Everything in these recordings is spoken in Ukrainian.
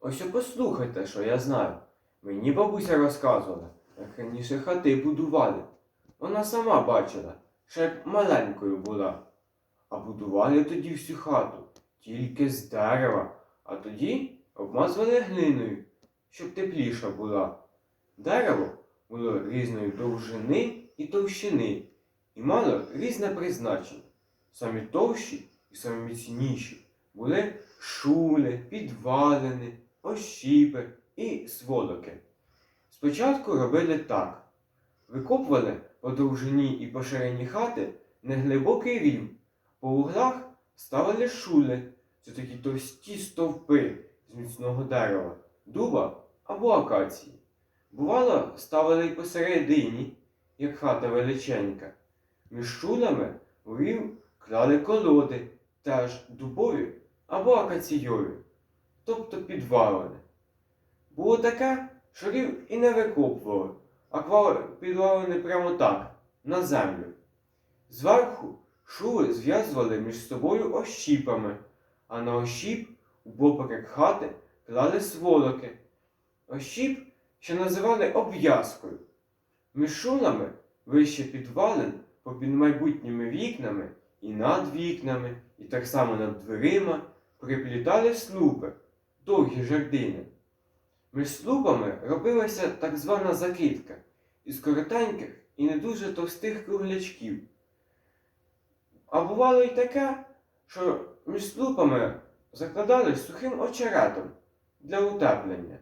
Ось послухайте, що я знаю. Мені бабуся розказувала, як раніше хати будували. Вона сама бачила, що як маленькою була. А будували тоді всю хату тільки з дерева, а тоді обмазували глиною, щоб тепліша була. Дерево було різної довжини і товщини, і мало різне призначення. Самі товщі і самі міцніші були шули, підвалини, ощіпи і сволоки. Спочатку робили так: викопували по довжині і по ширині хати неглибокий рів, по углах ставили шули, це такі товсті стовпи з міцного дерева, дуба або акації. Бувало, ставили й посередині, як хата величенька. Між шулями у рів клали колоди, теж дубові або акаційові, тобто підвалини. Було таке, що рів і не викопували, а клали підвалини прямо так, на землю. Зверху шули зв'язували між собою ощіпами, а на ощіп у поперек хати клали сволоки. Ощіп ще називали обв'язкою. Між шулами вище підвалин, попід майбутніми вікнами і над вікнами, і так само над дверима приплітали слупи, довгі жердини. Між слупами робилася так звана закидка із коротеньких і не дуже товстих круглячків. А бувало й таке, що між слупами закладали сухим очеретом для утеплення,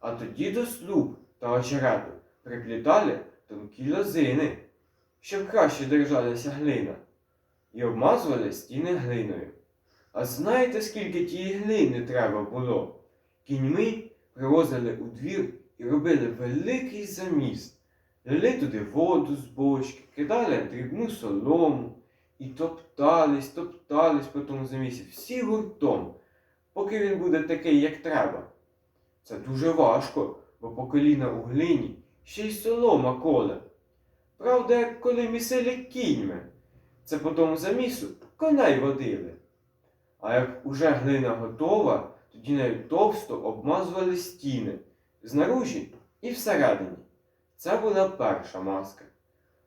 а тоді до слуп та очерету приплітали тонкі лозини, щоб краще держалася глина, і обмазували стіни глиною. А знаєте, скільки тієї глини треба було? Кіньми привозили у двір і робили великий заміс. Лили туди воду з бочки, кидали дрібну солому і топтались, топтались по тому замісі всі гуртом, поки він буде такий, як треба. Це дуже важко, бо по коліна у глині ще й солома коле. Правда, коли місили кіньми, це по тому замісу коней водили. А як уже глина готова, тоді навіть товсто обмазували стіни знаружі і всередині. Це була перша маска.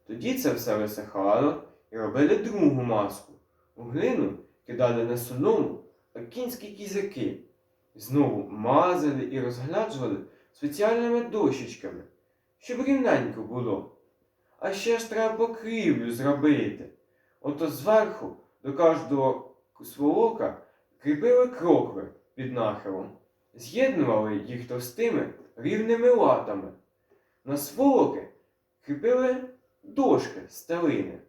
Тоді це все висихало і робили другу маску. У глину кидали на солому а кінські кізяки. Знову мазали і розгляджували спеціальними дощечками, щоб рівненько було. А ще ж треба покрівлю зробити. Ото зверху до кожного сволока кріпили крокви під нахилом, з'єднували їх товстими рівними латами. На сволоки кріпили дошки стелини.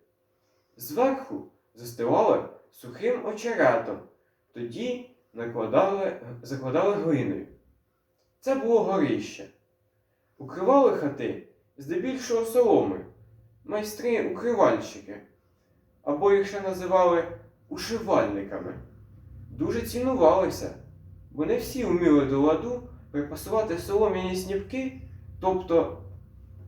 Зверху застилали сухим очеретом, тоді накладали, закладали глиною. Це було горище. Укривали хати здебільшого соломою, майстри укривальщики, або їх ще називали ушивальниками. Дуже цінувалися, бо не всі вміли до ладу припасувати солом'яні сніпки, тобто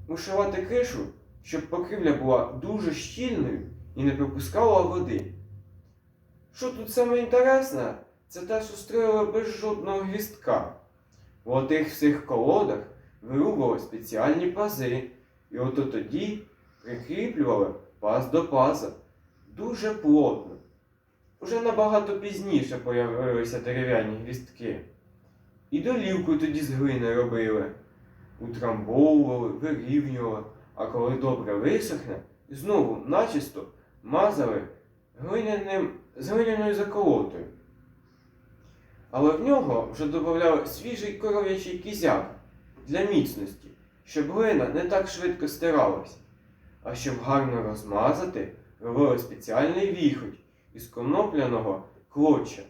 ушивати кришу, щоб покрівля була дуже щільною і не пропускала води. Що тут саме інтересне, це те, що строїли без жодного гвістка. У отих всіх колодах вирубували спеціальні пази, і ото тоді прикріплювали паз до паза дуже плотно. Уже набагато пізніше появилися дерев'яні гвістки. І долівку тоді з глини робили, утрамбовували, вирівнювали, а коли добре висохне, знову начисто мазали глиняним, з глиняною заколотою. Але в нього вже додавали свіжий коров'ячий кізяк для міцності, щоб глина не так швидко стиралась. А щоб гарно розмазати, робили спеціальний віхоть із конопляного клоча.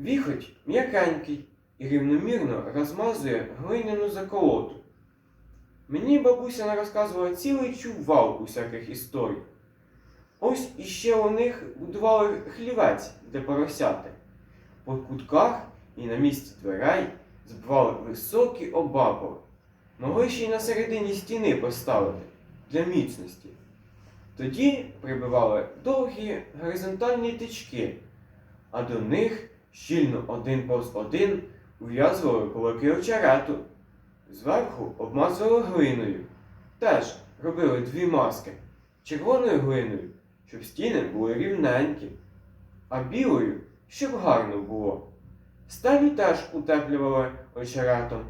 Віхоть м'якенький і рівномірно розмазує глиняну заколоту. Мені бабуся розказувала цілий чувал усяких історій. Ось іще у них будували хлівець для поросяти. По кутках і на місці дверей збивали високі обабори. Могли ще й на середині стіни поставити для міцності. Тоді прибивали довгі горизонтальні тички, а до них щільно один повз один ув'язували кулаки очерету, зверху обмазували глиною. Теж робили дві маски червоною глиною, щоб стіни були рівненькі, а білою, щоб гарно було. Стелю теж утеплювали очеретом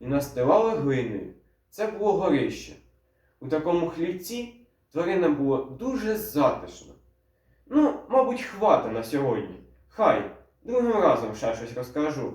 і настилали глиною. Це було горище. У такому хлівці тваринам було дуже затишно. Ну, мабуть, хвата на сьогодні. Хай, другим разом ще щось розкажу.